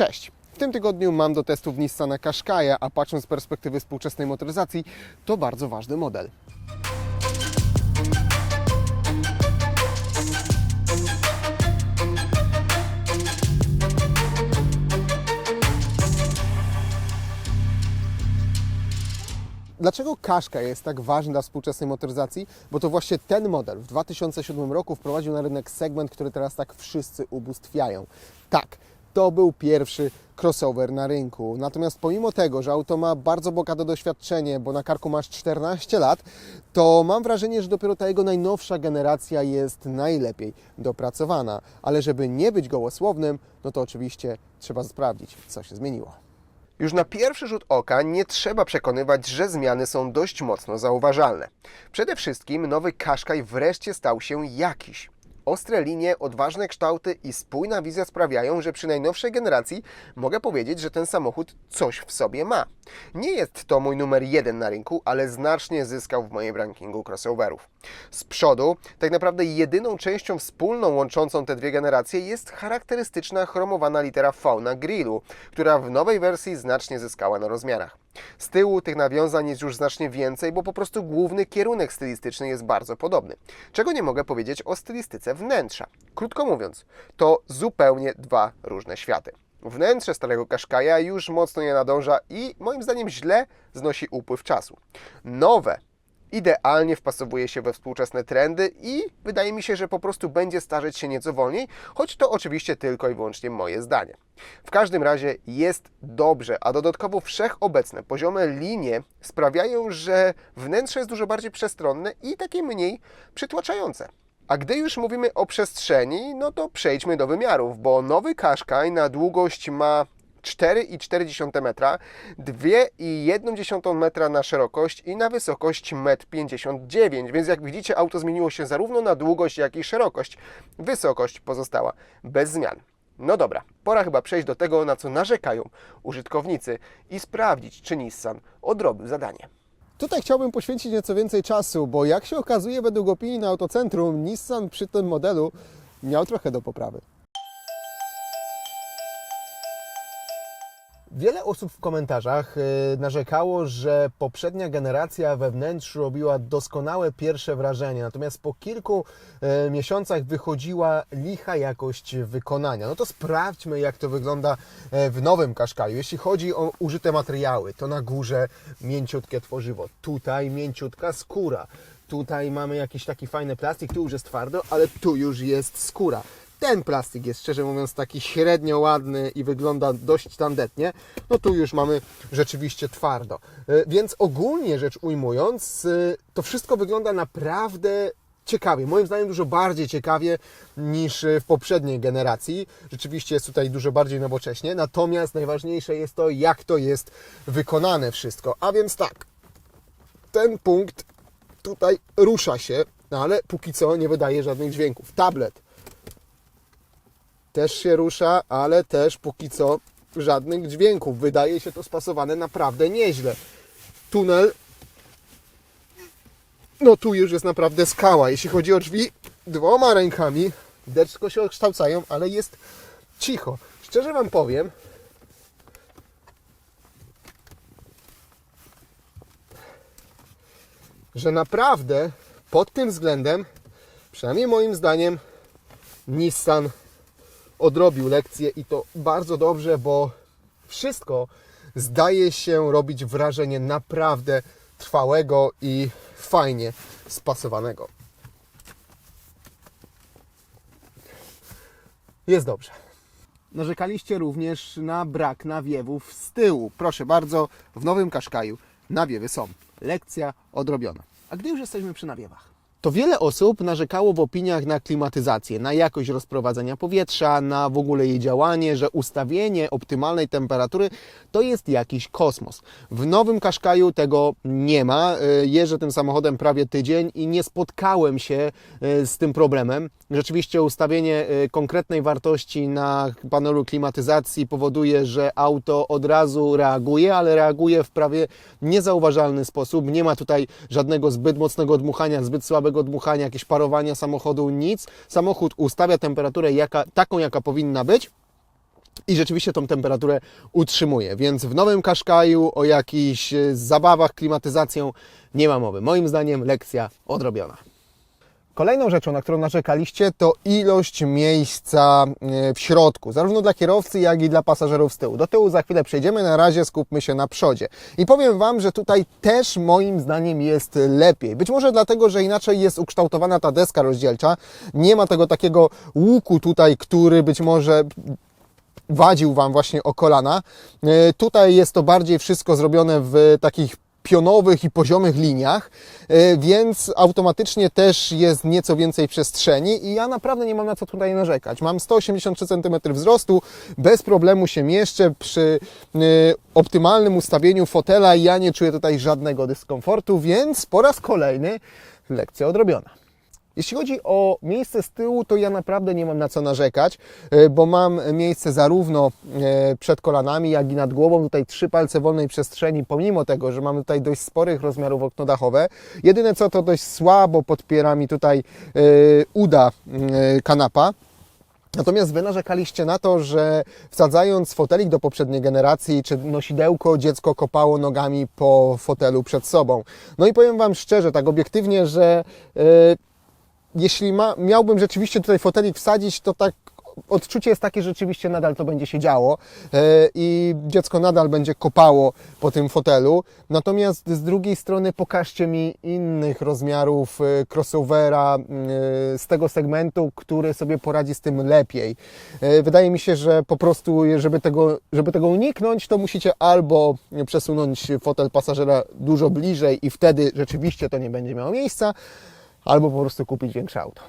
Cześć! W tym tygodniu mam do testów Nissana Qashqai'a, a patrząc z perspektywy współczesnej motoryzacji, to bardzo ważny model. Dlaczego Qashqai jest tak ważny dla współczesnej motoryzacji? Bo to właśnie ten model w 2007 roku wprowadził na rynek segment, który teraz tak wszyscy ubóstwiają. Tak, to był pierwszy crossover na rynku. Natomiast pomimo tego, że auto ma bardzo bogate doświadczenie, bo na karku masz 14 lat, to mam wrażenie, że dopiero ta jego najnowsza generacja jest najlepiej dopracowana. Ale żeby nie być gołosłownym, no to oczywiście trzeba sprawdzić, co się zmieniło. Już na pierwszy rzut oka nie trzeba przekonywać, że zmiany są dość mocno zauważalne. Przede wszystkim nowy Qashqai wreszcie stał się jakiś. Ostre linie, odważne kształty i spójna wizja sprawiają, że przy najnowszej generacji mogę powiedzieć, że ten samochód coś w sobie ma. Nie jest to mój numer jeden na rynku, ale znacznie zyskał w moim rankingu crossoverów. Z przodu, tak naprawdę jedyną częścią wspólną łączącą te dwie generacje jest charakterystyczna chromowana litera V na grillu, która w nowej wersji znacznie zyskała na rozmiarach. Z tyłu tych nawiązań jest już znacznie więcej, bo po prostu główny kierunek stylistyczny jest bardzo podobny. Czego nie mogę powiedzieć o stylistyce wnętrza. Krótko mówiąc, to zupełnie dwa różne światy. Wnętrze starego Qashqai'a już mocno nie nadąża i moim zdaniem źle znosi upływ czasu. Nowe idealnie wpasowuje się we współczesne trendy i wydaje mi się, że po prostu będzie starzeć się nieco wolniej, choć to oczywiście tylko i wyłącznie moje zdanie. W każdym razie jest dobrze, a dodatkowo wszechobecne poziome linie sprawiają, że wnętrze jest dużo bardziej przestronne i takie mniej przytłaczające. A gdy już mówimy o przestrzeni, no to przejdźmy do wymiarów, bo nowy Qashqai na długość ma 4,4 metra, 2,1 metra na szerokość i na wysokość 1,59 m. Więc jak widzicie, auto zmieniło się zarówno na długość, jak i szerokość. Wysokość pozostała bez zmian. No dobra, pora chyba przejść do tego, na co narzekają użytkownicy i sprawdzić, czy Nissan odrobił zadanie. Tutaj chciałbym poświęcić nieco więcej czasu, bo jak się okazuje, według opinii na autocentrum, Nissan przy tym modelu miał trochę do poprawy. Wiele osób w komentarzach y, narzekało, że poprzednia generacja we wnętrzu robiła doskonałe pierwsze wrażenie, natomiast po kilku y, miesiącach wychodziła licha jakość wykonania. No to sprawdźmy, jak to wygląda e, w nowym Qashqaiu. Jeśli chodzi o użyte materiały, to na górze mięciutkie tworzywo, tutaj mięciutka skóra. Tutaj mamy jakiś taki fajny plastik, tu już jest twardo, ale tu już jest skóra. Ten plastik jest szczerze mówiąc taki średnio ładny i wygląda dość tandetnie. No tu już mamy rzeczywiście twardo. E, Więc ogólnie rzecz ujmując, e, to wszystko wygląda naprawdę ciekawie. Moim zdaniem dużo bardziej ciekawie niż e, w poprzedniej generacji. Rzeczywiście jest tutaj dużo bardziej nowocześnie. Natomiast najważniejsze jest to, jak to jest wykonane wszystko. A więc tak, ten punkt tutaj rusza się, no ale póki co nie wydaje żadnych dźwięków. Tablet też się rusza, ale też póki co żadnych dźwięków. Wydaje się to spasowane naprawdę nieźle. Tunel, no tu już jest naprawdę skała. Jeśli chodzi o drzwi, dwoma rękami deczko się okształcają, ale jest cicho. Szczerze Wam powiem, że naprawdę pod tym względem, przynajmniej moim zdaniem, Nissan odrobił lekcję i to bardzo dobrze, bo wszystko zdaje się robić wrażenie naprawdę trwałego i fajnie spasowanego. Jest dobrze. Narzekaliście również na brak nawiewów z tyłu. Proszę bardzo, w nowym Qashqaiu nawiewy są. Lekcja odrobiona. A gdy już jesteśmy przy nawiewach? To wiele osób narzekało w opiniach na klimatyzację, na jakość rozprowadzenia powietrza, na w ogóle jej działanie, że ustawienie optymalnej temperatury to jest jakiś kosmos. W nowym Qashqaiu tego nie ma. Y, Jeżdżę tym samochodem prawie tydzień i nie spotkałem się y, z tym problemem. Rzeczywiście ustawienie y, konkretnej wartości na panelu klimatyzacji powoduje, że auto od razu reaguje, ale reaguje w prawie niezauważalny sposób. Nie ma tutaj żadnego zbyt mocnego dmuchania, zbyt słabego dmuchania, jakieś parowania samochodu, nic. Samochód ustawia temperaturę jaka, taką, jaka powinna być. i rzeczywiście tą temperaturę utrzymuje. Więc w nowym Qashqaiu o jakichś e, zabawach klimatyzacją nie ma mowy. Moim zdaniem lekcja odrobiona. Kolejną rzeczą, na którą narzekaliście, to ilość miejsca e, w środku, zarówno dla kierowcy, jak i dla pasażerów z tyłu. Do tyłu za chwilę przejdziemy, na razie skupmy się na przodzie. I powiem Wam, że tutaj też moim zdaniem jest lepiej. Być może dlatego, że inaczej jest ukształtowana ta deska rozdzielcza. Nie ma tego takiego łuku tutaj, który być może wadził Wam właśnie o kolana. E, Tutaj jest to bardziej wszystko zrobione w takich pionowych i poziomych liniach, e, więc automatycznie też jest nieco więcej przestrzeni i ja naprawdę nie mam na co tutaj narzekać. Mam 183 cm wzrostu, bez problemu się mieszczę przy e, optymalnym ustawieniu fotela i ja nie czuję tutaj żadnego dyskomfortu, więc po raz kolejny lekcja odrobiona. Jeśli chodzi o miejsce z tyłu, to ja naprawdę nie mam na co narzekać, e, bo mam miejsce zarówno e, przed kolanami, jak i nad głową. Tutaj trzy palce wolnej przestrzeni, pomimo tego, że mamy tutaj dość sporych rozmiarów okno dachowe. Jedyne co to dość słabo podpiera mi tutaj e, uda kanapa. Natomiast Wy narzekaliście na to, że wsadzając fotelik do poprzedniej generacji, czy nosidełko, dziecko kopało nogami po fotelu przed sobą. No i powiem Wam szczerze, tak obiektywnie, że e, jeśli ma, miałbym rzeczywiście tutaj fotelik wsadzić, to tak odczucie jest takie, że rzeczywiście nadal to będzie się działo e, i dziecko nadal będzie kopało po tym fotelu. Natomiast z drugiej strony pokażcie mi innych rozmiarów e, crossovera e, z tego segmentu, który sobie poradzi z tym lepiej. Wydaje mi się, że po prostu, żeby tego, żeby tego uniknąć, to musicie albo przesunąć fotel pasażera dużo bliżej i wtedy rzeczywiście to nie będzie miało miejsca, albo po prostu kupić większe auto.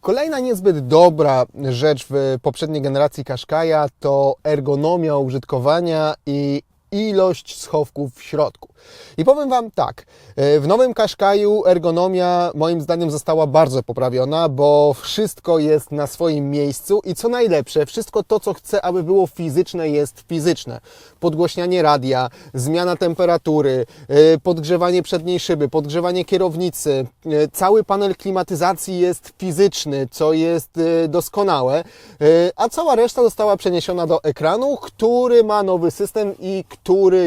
Kolejna niezbyt dobra rzecz w poprzedniej generacji Qashqai'a to ergonomia użytkowania i ilość schowków w środku. I powiem Wam tak, e, w nowym Qashqaiu ergonomia moim zdaniem została bardzo poprawiona, bo wszystko jest na swoim miejscu i co najlepsze, wszystko to, co chcę, aby było fizyczne, jest fizyczne. Podgłośnianie radia, zmiana temperatury, e, podgrzewanie przedniej szyby, podgrzewanie kierownicy, e, cały panel klimatyzacji jest fizyczny, co jest doskonałe, a cała reszta została przeniesiona do ekranu, który ma nowy system i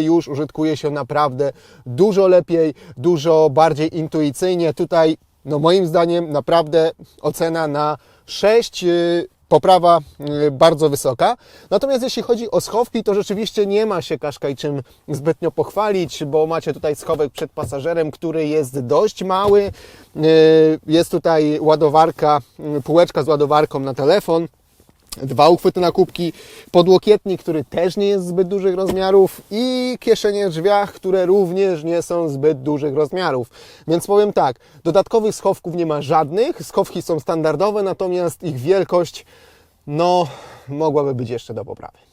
już użytkuje się naprawdę dużo lepiej, dużo bardziej intuicyjnie. Tutaj, no moim zdaniem, naprawdę ocena na 6. y, Poprawa y, bardzo wysoka. Natomiast jeśli chodzi o schowki, to rzeczywiście nie ma się Qashqai czym zbytnio pochwalić, bo macie tutaj schowek przed pasażerem, który jest dość mały. Y, Jest tutaj ładowarka, półeczka z ładowarką na telefon dwa uchwyty na kubki, podłokietnik, który też nie jest zbyt dużych rozmiarów i kieszenie w drzwiach, które również nie są zbyt dużych rozmiarów. Więc powiem tak, dodatkowych schowków nie ma żadnych, schowki są standardowe, natomiast ich wielkość, no, mogłaby być jeszcze do poprawy.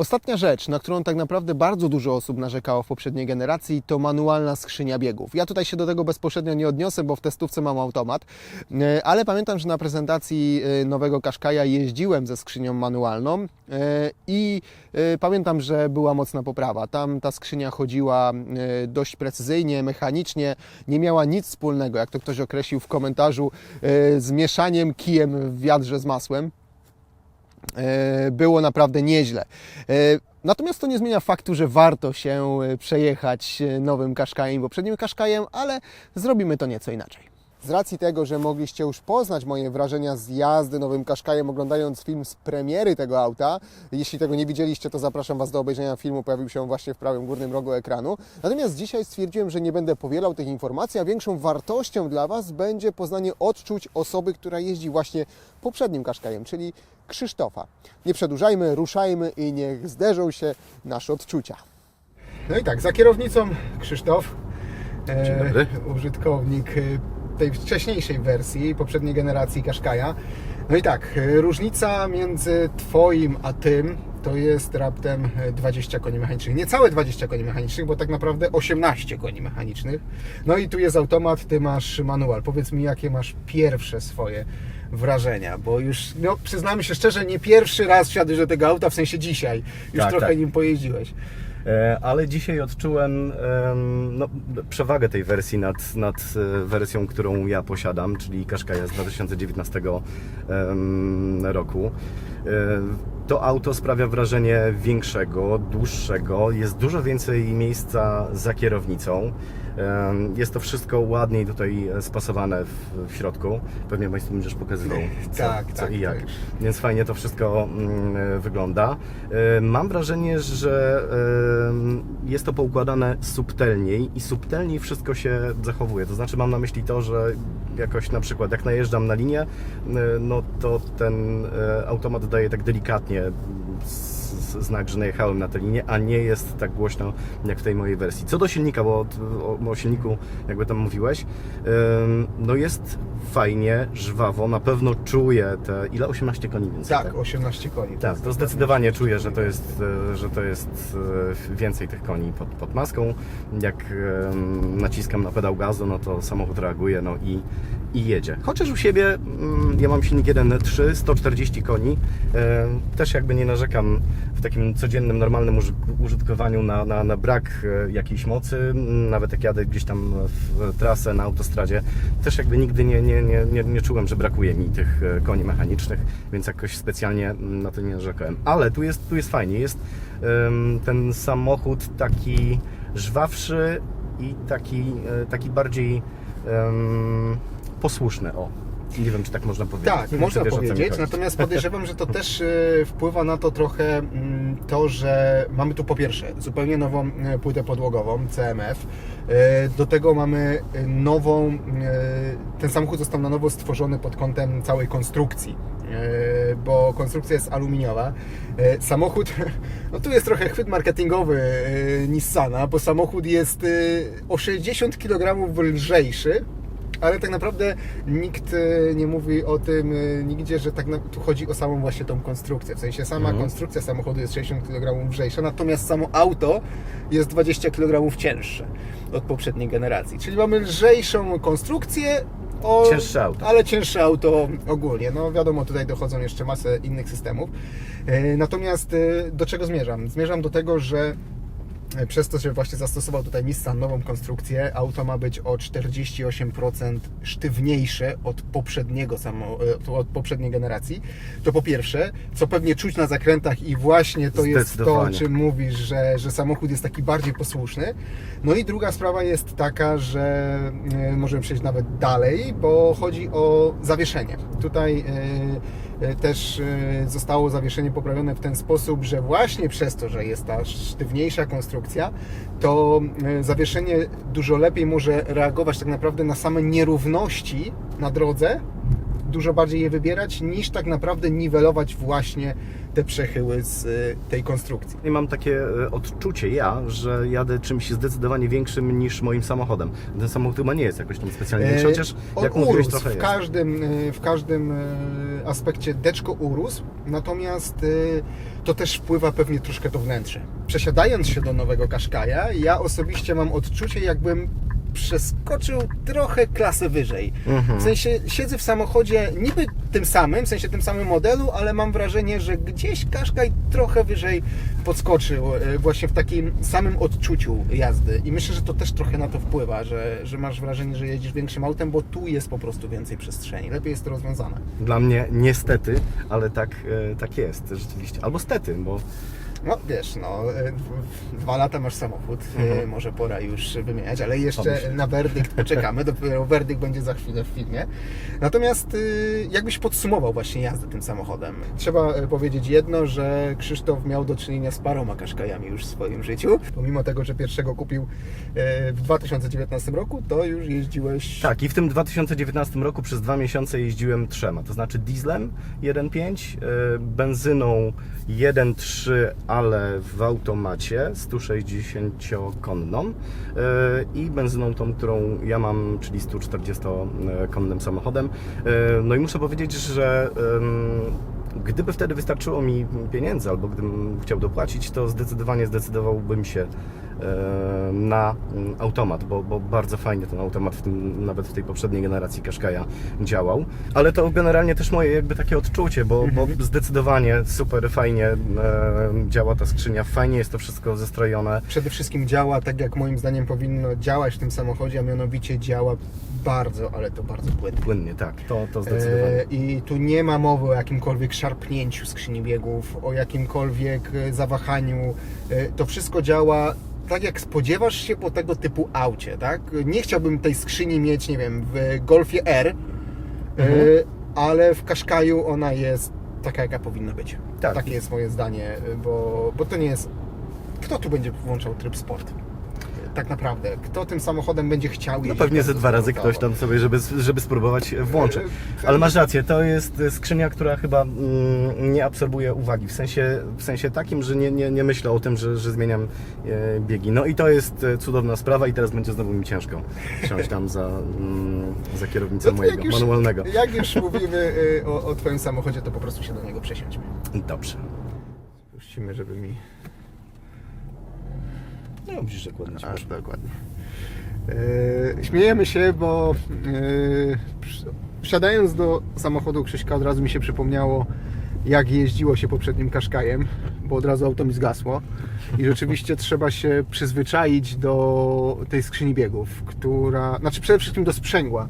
Ostatnia rzecz, na którą tak naprawdę bardzo dużo osób narzekało w poprzedniej generacji, to manualna skrzynia biegów. Ja tutaj się do tego bezpośrednio nie odniosę, bo w testówce mam automat, e, ale pamiętam, że na prezentacji e, nowego Qashqai'a jeździłem ze skrzynią manualną e, i pamiętam, że była mocna poprawa. Tam ta skrzynia chodziła dość precyzyjnie, mechanicznie, nie miała nic wspólnego, jak to ktoś określił w komentarzu, z mieszaniem kijem w wiadrze z masłem. E, było naprawdę nieźle. E, Natomiast to nie zmienia faktu, że warto się e, przejechać nowym Qashqaiem, poprzednim Qashqaiem, ale zrobimy to nieco inaczej. Z racji tego, że mogliście już poznać moje wrażenia z jazdy nowym Qashqaiem, oglądając film z premiery tego auta, jeśli tego nie widzieliście, to zapraszam Was do obejrzenia filmu, pojawił się właśnie w prawym górnym rogu ekranu. Natomiast dzisiaj stwierdziłem, że nie będę powielał tych informacji, a większą wartością dla Was będzie poznanie odczuć osoby, która jeździ właśnie poprzednim Qashqaiem, czyli Krzysztofa. Nie przedłużajmy, ruszajmy i niech zderzą się nasze odczucia. No i tak, za kierownicą Krzysztof, e, użytkownik e, tej wcześniejszej wersji, poprzedniej generacji Qashqai'a. No i tak, e, różnica między Twoim a tym to jest raptem e, 20 koni mechanicznych. Niecałe 20 koni mechanicznych, bo tak naprawdę 18 koni mechanicznych. No i tu jest automat, Ty masz manual. Powiedz mi, jakie masz pierwsze swoje wrażenia, bo już, no przyznamy się szczerze, nie pierwszy raz wsiadłeś do tego auta, w sensie dzisiaj. Już Tak, trochę tak. nim pojeździłeś. E, Ale dzisiaj odczułem em, no, przewagę tej wersji nad, nad e, wersją, którą ja posiadam, czyli Qashqai'a z 2019 em, roku. To auto sprawia wrażenie większego, dłuższego, jest dużo więcej miejsca za kierownicą. Jest to wszystko ładniej tutaj e, spasowane w, w środku. Pewnie Państwu będziesz pokazywał co, Tak, co tak, i jak. już. Więc fajnie to wszystko mm, e, wygląda. E, Mam wrażenie, że jest to poukładane subtelniej i subtelniej wszystko się zachowuje. To znaczy mam na myśli to, że jakoś na przykład jak najeżdżam na linię, no to ten automat daje tak delikatnie a znak, że najechałem na tę linię, a nie jest tak głośno jak w tej mojej wersji. Co do silnika, bo o, o silniku jakby tam mówiłeś, no jest fajnie, żwawo, na pewno czuję te, ile? 18 koni więcej? Tak, 18 koni. Tak, to zdecydowanie czuję, że to jest, e, że to jest e, więcej tych koni pod, pod maską. Jak naciskam na pedał gazu, no to samochód reaguje no i, i jedzie. Chociaż u siebie mm, ja mam silnik 1.3, 140 koni. E, Też jakby nie narzekam w takim codziennym, normalnym uży- użytkowaniu na, na, na brak e, jakiejś mocy. Nawet jak jadę gdzieś tam w trasę na autostradzie, też jakby nigdy nie, nie, nie, nie, nie czułem, że brakuje mi tych e, koni mechanicznych, więc jakoś specjalnie mm, na to nie narzekałem. Ale tu jest, tu jest fajnie, jest ten samochód taki żwawszy i taki, e, taki bardziej em, posłuszny, o. Nie wiem, czy tak można powiedzieć. Tak, można wiesz, powiedzieć, natomiast podejrzewam, że to też e, wpływa na to trochę mm, to, że mamy tu po pierwsze zupełnie nową e, płytę podłogową, CMF, E, do tego mamy nową, ten samochód został na nowo stworzony pod kątem całej konstrukcji, bo konstrukcja jest aluminiowa. Samochód, no tu jest trochę chwyt marketingowy Nissana, bo samochód jest o 60 kg lżejszy, ale tak naprawdę nikt e, nie mówi o tym e, nigdzie, że tak na, tu chodzi o samą właśnie tą konstrukcję. W sensie sama Mhm. konstrukcja samochodu jest 60 kg lżejsza, natomiast samo auto jest 20 kg cięższe od poprzedniej generacji. Czyli mamy lżejszą konstrukcję, o, Cięższe auto. ale cięższe auto ogólnie. No wiadomo, tutaj dochodzą jeszcze masę innych systemów. E, Natomiast do czego zmierzam? Zmierzam do tego, że przez to, że właśnie zastosował tutaj Nissan nową konstrukcję, auto ma być o 48% sztywniejsze od poprzedniego samo, e, od poprzedniej generacji. To po pierwsze, co pewnie czuć na zakrętach i właśnie to jest to, o czym mówisz, że, że samochód jest taki bardziej posłuszny. No i druga sprawa jest taka, że e, możemy przejść nawet dalej, bo chodzi o zawieszenie. Tutaj e, e, też e, zostało zawieszenie poprawione w ten sposób, że właśnie przez to, że jest ta sztywniejsza konstrukcja, to e, zawieszenie dużo lepiej może reagować tak naprawdę na same nierówności na drodze, dużo bardziej je wybierać, niż tak naprawdę niwelować właśnie te przechyły z e, tej konstrukcji. I mam takie e, odczucie ja, że jadę czymś zdecydowanie większym niż moim samochodem. Ten samochód chyba nie jest jakoś tam specjalnie większy, chociaż E, On jak mówiłeś urósł trochę w każdym, e, w każdym aspekcie deczko urósł, natomiast to też wpływa pewnie troszkę to wnętrze. Przesiadając się do nowego Qashqai'a, ja osobiście mam odczucie, jakbym przeskoczył trochę klasę wyżej. Mhm. W sensie siedzę w samochodzie niby tym samym, w sensie tym samym modelu, ale mam wrażenie, że gdzieś Qashqai trochę wyżej podskoczył e, właśnie w takim samym odczuciu jazdy. I myślę, że to też trochę na to wpływa, że, że masz wrażenie, że jedziesz większym autem, bo tu jest po prostu więcej przestrzeni. Lepiej jest to rozwiązane. Dla mnie niestety, ale tak, e, tak jest rzeczywiście. Albo stety, bo No wiesz, no e, dwa lata masz samochód, e, Mhm. może pora już wymieniać, ale jeszcze Pomyśl. na werdykt poczekamy, dopiero werdykt będzie za chwilę w filmie. Natomiast e, jakbyś podsumował właśnie jazdę tym samochodem? Trzeba e, powiedzieć jedno, że Krzysztof miał do czynienia z paroma kaszkajami już w swoim życiu. Pomimo tego, że pierwszego kupił w 2019 roku, to już jeździłeś... tak. I w tym 2019 roku przez dwa miesiące jeździłem trzema, to znaczy dieslem 1.5, e, benzyną 1.3, ale w automacie 160-konną e, i benzyną tą, którą ja mam, czyli 140-konnym samochodem. E, No i muszę powiedzieć, że gdyby wtedy wystarczyło mi pieniędzy, albo gdybym chciał dopłacić, to zdecydowanie zdecydowałbym się na mm, automat, bo, bo bardzo fajnie ten automat w tym, nawet w tej poprzedniej generacji Qashqai'a działał. Ale to generalnie też moje jakby takie odczucie, bo, bo zdecydowanie super fajnie e, działa ta skrzynia, fajnie jest to wszystko zestrojone. przede wszystkim działa tak, jak moim zdaniem powinno działać w tym samochodzie, a mianowicie działa bardzo, ale to bardzo płynnie. Płynnie, tak, to, to zdecydowanie. E, I tu nie ma mowy o jakimkolwiek szarpnięciu skrzyni biegów, o jakimkolwiek e, zawahaniu. E, To wszystko działa tak, jak spodziewasz się po tego typu aucie, tak? Nie chciałbym tej skrzyni mieć, nie wiem, w Golfie R, e, Mhm. ale w Qashqaiu ona jest taka, jaka powinna być. Tak. Takie jest moje zdanie, bo, bo to nie jest... Kto tu będzie włączał tryb sport? Tak naprawdę. Kto tym samochodem będzie chciał No pewnie ze dwa razy ktoś tam sobie, żeby, żeby spróbować włączyć. E, Ale masz rację, to jest skrzynia, która chyba mm, nie absorbuje uwagi, w sensie, w sensie takim, że nie, nie, nie myślę o tym, że, że zmieniam e, biegi. No i to jest e, cudowna sprawa i teraz będzie znowu mi ciężko siąść tam za, mm, za kierownicę No mojego jak już- manualnego. Jak już mówimy o, o Twoim samochodzie, to po prostu się do niego przesiądźmy. Dobrze. Puścimy, żeby mi... No widzisz, że ładnie ci A, poszło. dokładnie. E, śmiejemy się, bo e, wsiadając do samochodu Krzyśka od razu mi się przypomniało, jak jeździło się poprzednim Kaszkajem, bo od razu auto mi zgasło. I rzeczywiście trzeba się przyzwyczaić do tej skrzyni biegów, która... Znaczy przede wszystkim do sprzęgła,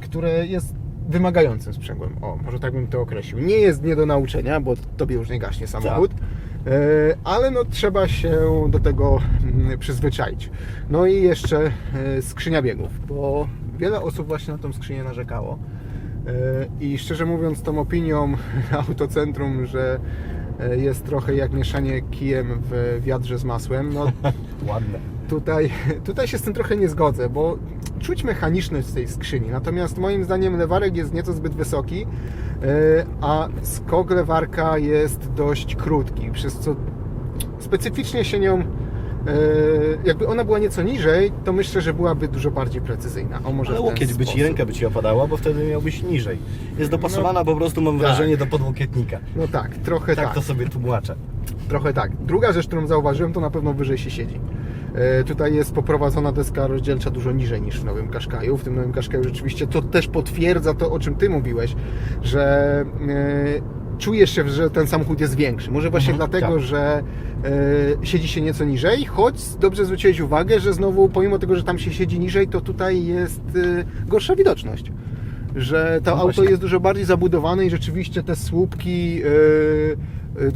które jest wymagającym sprzęgłem. O, może tak bym to określił. Nie jest nie do nauczenia, bo tobie już nie gaśnie samochód. E, ale no trzeba się do tego mm, przyzwyczaić. No i jeszcze e, skrzynia biegów, bo wiele osób właśnie na tą skrzynię narzekało. E, I szczerze mówiąc, tą opinią autocentrum, że e, jest trochę jak mieszanie kijem w wiadrze z masłem, no Ładne. tutaj, tutaj się z tym trochę nie zgodzę, bo czuć mechaniczność tej skrzyni. Natomiast moim zdaniem lewarek jest nieco zbyt wysoki, e, a skok lewarka jest dość krótki, przez co specyficznie się nią, e, jakby ona była nieco niżej, to myślę, że byłaby dużo bardziej precyzyjna. O, może Ale łokieć by ci, ręka by ci opadała, bo wtedy miałbyś niżej. Jest dopasowana po prostu, mam tak. wrażenie, do podłokietnika. No tak, trochę Tak tak. to sobie tłumaczę. Trochę tak. Druga rzecz, którą zauważyłem, to na pewno wyżej się siedzi. E, Tutaj jest poprowadzona deska rozdzielcza dużo niżej niż w nowym Qashqaiu. W tym nowym Qashqaiu rzeczywiście to też potwierdza to, o czym Ty mówiłeś, że e, czujesz się, że ten samochód jest większy. Może właśnie Mhm, dlatego, tak. że e, siedzi się nieco niżej, choć dobrze zwróciłeś uwagę, że znowu pomimo tego, że tam się siedzi niżej, to tutaj jest gorsza widoczność. Że to No auto jest dużo bardziej zabudowane i rzeczywiście te słupki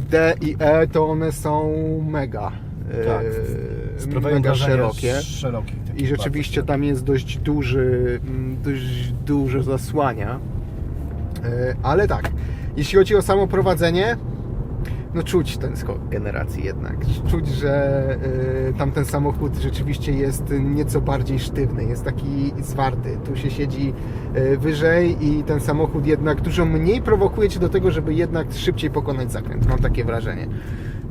D i E to one są mega. e, Tak. Sprawiają mega szerokie. takich I rzeczywiście tam jest dość duży, mm, dość duże zasłania. E, Ale tak, jeśli chodzi o samo prowadzenie, no czuć ten skok generacji jednak. Czuć, że y, tamten samochód rzeczywiście jest nieco bardziej sztywny, jest taki zwarty. Tu się siedzi y, wyżej i ten samochód jednak dużo mniej prowokuje Cię do tego, żeby jednak szybciej pokonać zakręt. Mam takie wrażenie.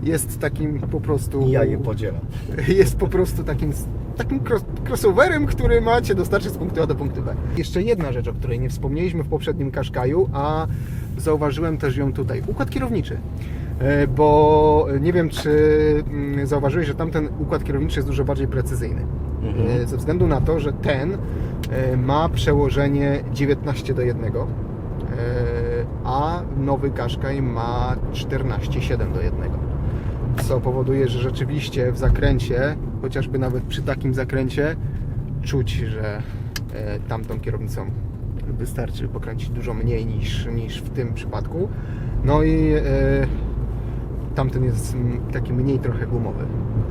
Jest takim po prostu... Ja je podzielam. jest po prostu takim, takim cross, crossoverem, który macie dostarczyć z punktu A do punktu B. Jeszcze jedna rzecz, o której nie wspomnieliśmy w poprzednim Qashqaiu, a zauważyłem też ją tutaj. Układ kierowniczy. E, Bo nie wiem, czy mm, zauważyłeś, że tamten układ kierowniczy jest dużo bardziej precyzyjny. Mhm. E, Ze względu na to, że ten e, ma przełożenie 19 do 1, e, a nowy Qashqai ma 14,7 do 1 co powoduje, że rzeczywiście w zakręcie, chociażby nawet przy takim zakręcie, czuć, że tamtą kierownicą wystarczy pokręcić dużo mniej niż, niż w tym przypadku. No i tamten jest mm, taki mniej trochę gumowy.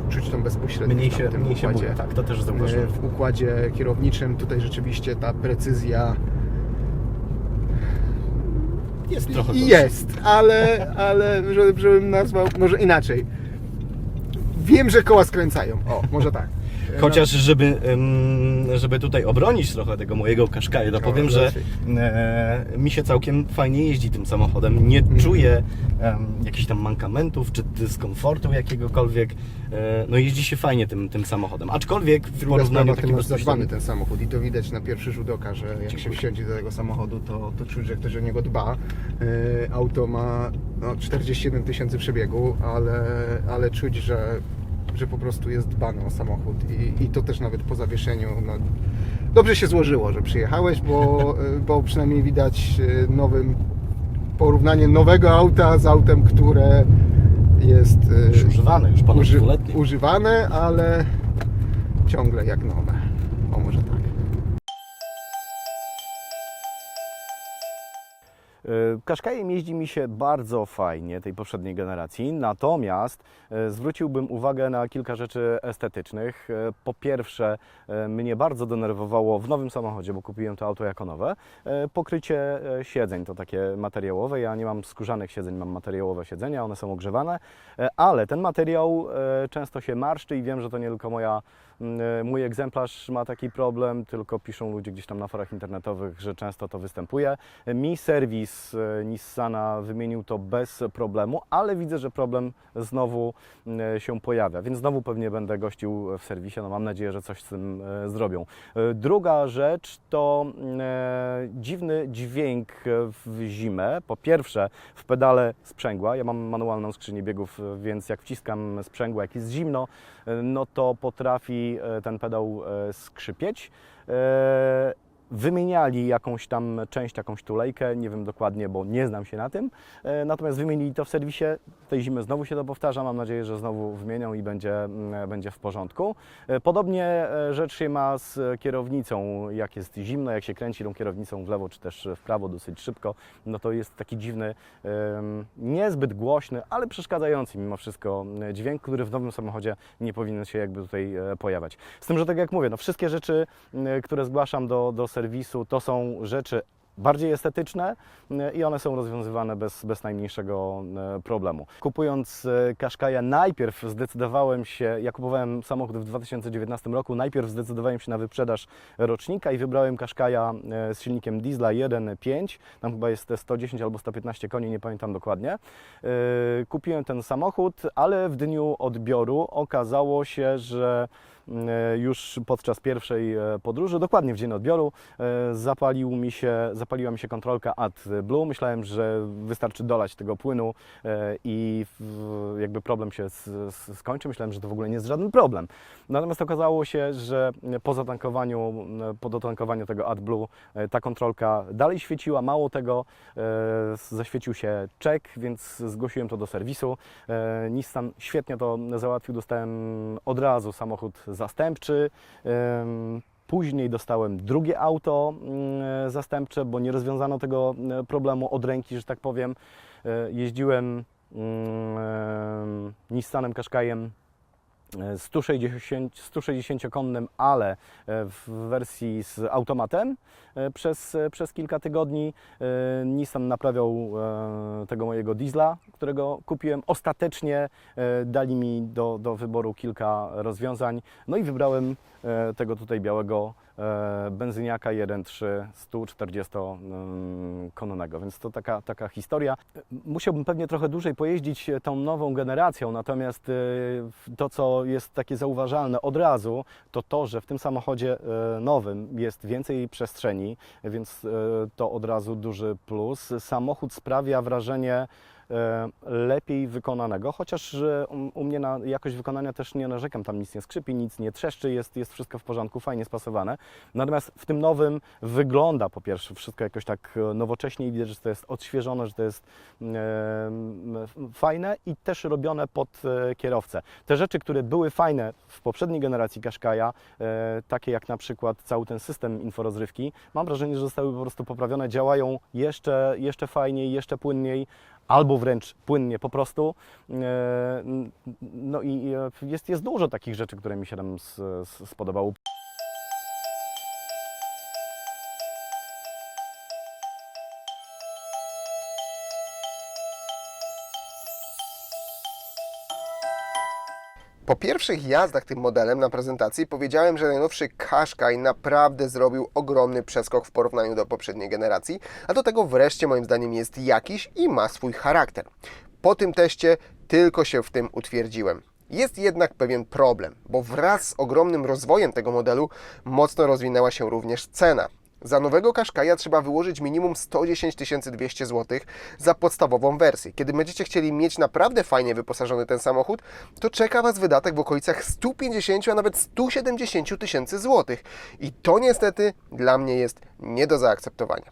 Czuć tą bezpośrednio Mniej w się, mniej się układzie. buje. Tak, to też E, zauważyłem. W układzie kierowniczym tutaj rzeczywiście ta precyzja Jest trochę gorsza. jest, ale, ale żeby, żebym nazwał, może inaczej. Wiem, że koła skręcają. O, może tak. Chociaż, żeby, żeby tutaj obronić trochę tego mojego Qashqai'a, to powiem, że e, mi się całkiem fajnie jeździ tym samochodem. Nie Mhm. czuję jakichś tam mankamentów czy dyskomfortu jakiegokolwiek. E, no jeździ się fajnie tym, tym samochodem. Aczkolwiek w porównaniu takim masz zadbany ten samochód i to widać na pierwszy rzut oka, że jak się Dziękuję. wsiądzie do tego samochodu, to, to czuć, że ktoś o niego dba. E, Auto ma no, 41 tysięcy przebiegu, ale, ale czuć, że, że po prostu jest dbany o samochód i, i to też nawet po zawieszeniu. No, dobrze się złożyło, że przyjechałeś, bo, bo przynajmniej widać e, nowym porównanie nowego auta z autem, które jest e, Już używane, już ponad uży- używane, ale ciągle jak nowe. Qashqaiem jeździ mi się bardzo fajnie, tej poprzedniej generacji, natomiast y, zwróciłbym uwagę na kilka rzeczy estetycznych. Y, Po pierwsze, y, mnie bardzo denerwowało w nowym samochodzie, bo kupiłem to auto jako nowe, pokrycie siedzeń, to takie materiałowe. Ja nie mam skórzanych siedzeń, mam materiałowe siedzenia, one są ogrzewane, ale ten materiał często się marszczy i wiem, że to nie tylko moja Mój egzemplarz ma taki problem, tylko piszą ludzie gdzieś tam na forach internetowych, że często to występuje. Mi serwis e, Nissana wymienił to bez problemu, ale widzę, że problem znowu e, się pojawia, więc znowu pewnie będę gościł w serwisie. No mam nadzieję, że coś z tym e, zrobią. E, Druga rzecz to e, dziwny dźwięk w zimę. Po pierwsze, w pedale sprzęgła. Ja mam manualną skrzynię biegów, e, więc jak wciskam sprzęgło, jak jest zimno, e, no to potrafi e, ten pedał e, skrzypieć. E, Wymieniali jakąś tam część, jakąś tulejkę, nie wiem dokładnie, bo nie znam się na tym. E, Natomiast wymienili to w serwisie. Tej zimy znowu się to powtarza. Mam nadzieję, że znowu wymienią i będzie, mm, będzie w porządku. E, Podobnie e, rzecz się ma z kierownicą. Jak jest zimno, jak się kręci tą kierownicą w lewo czy też w prawo dosyć szybko, no to jest taki dziwny, niezbyt głośny, ale przeszkadzający mimo wszystko e, dźwięk, który w nowym samochodzie nie powinien się jakby tutaj e, pojawiać. Z tym, że tak jak mówię, no wszystkie rzeczy, e, które zgłaszam do, do serwisu, to są rzeczy bardziej estetyczne e, i one są rozwiązywane bez, bez najmniejszego e, problemu. Kupując e, Qashqai'a najpierw zdecydowałem się, ja kupowałem samochód w 2019 roku, najpierw zdecydowałem się na wyprzedaż rocznika i wybrałem Qashqai'a z silnikiem diesla 1.5, tam chyba jest te 110 albo 115 koni, nie pamiętam dokładnie. Kupiłem ten samochód, ale w dniu odbioru okazało się, że już podczas pierwszej e, podróży, dokładnie w dzień odbioru, e, zapalił mi się, zapaliła mi się kontrolka AdBlue. Myślałem, że wystarczy dolać tego płynu e, i jakby problem się skończy. Myślałem, że to w ogóle nie jest żaden problem. Natomiast okazało się, że po zatankowaniu, po dotankowaniu tego AdBlue e, ta kontrolka dalej świeciła. Mało tego, e, zaświecił się czek, więc zgłosiłem to do serwisu. E, Nissan świetnie to załatwił. Dostałem od razu samochód zastępczy. Później dostałem drugie auto mm, zastępcze, bo nie rozwiązano tego e, problemu od ręki, że tak powiem. E, Jeździłem mm, em, Nissanem Qashqai'em e, 160, 160-konnym, ale e, w wersji z automatem e, przez, e, przez kilka tygodni. Nissan naprawiał tego mojego diesla, którego kupiłem. Ostatecznie dali mi do, do wyboru kilka rozwiązań. No i wybrałem tego tutaj białego e, benzyniaka 1.3 140-konnego, więc to taka, taka historia. Musiałbym pewnie trochę dłużej pojeździć tą nową generacją, natomiast e, to, co jest takie zauważalne od razu, to to, że w tym samochodzie e, nowym jest więcej przestrzeni, więc e, to od razu duży plus. Samochód sprawia wrażenie e, lepiej wykonanego, chociaż e, u- mnie na jakość wykonania też nie narzekam, tam nic nie skrzypi, nic nie trzeszczy, jest, jest wszystko w porządku, fajnie spasowane. Natomiast w tym nowym wygląda po pierwsze wszystko jakoś tak e, nowocześnie i widać, że to jest odświeżone, że to jest e, fajne i też robione pod e, kierowcę. Te rzeczy, które były fajne w poprzedniej generacji Qashqai'a, e, takie jak na przykład cały ten system inforozrywki, mam wrażenie, że zostały po prostu poprawione, działają jeszcze, jeszcze fajniej, jeszcze płynniej, albo wręcz płynnie po prostu. E, No i e, jest, jest dużo takich rzeczy, które mi się tam spodobało. Po pierwszych jazdach tym modelem na prezentacji powiedziałem, że najnowszy Qashqai naprawdę zrobił ogromny przeskok w porównaniu do poprzedniej generacji, a do tego wreszcie moim zdaniem jest jakiś i ma swój charakter. Po tym teście tylko się w tym utwierdziłem. Jest jednak pewien problem, bo wraz z ogromnym rozwojem tego modelu mocno rozwinęła się również cena. Za nowego Qashqai'a trzeba wyłożyć minimum 110 200 zł za podstawową wersję. Kiedy będziecie chcieli mieć naprawdę fajnie wyposażony ten samochód, to czeka Was wydatek w okolicach 150, a nawet 170 tysięcy złotych. I to niestety dla mnie jest nie do zaakceptowania.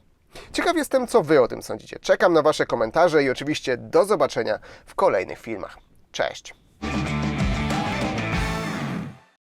Ciekaw jestem, co Wy o tym sądzicie. Czekam na Wasze komentarze i oczywiście do zobaczenia w kolejnych filmach. Cześć!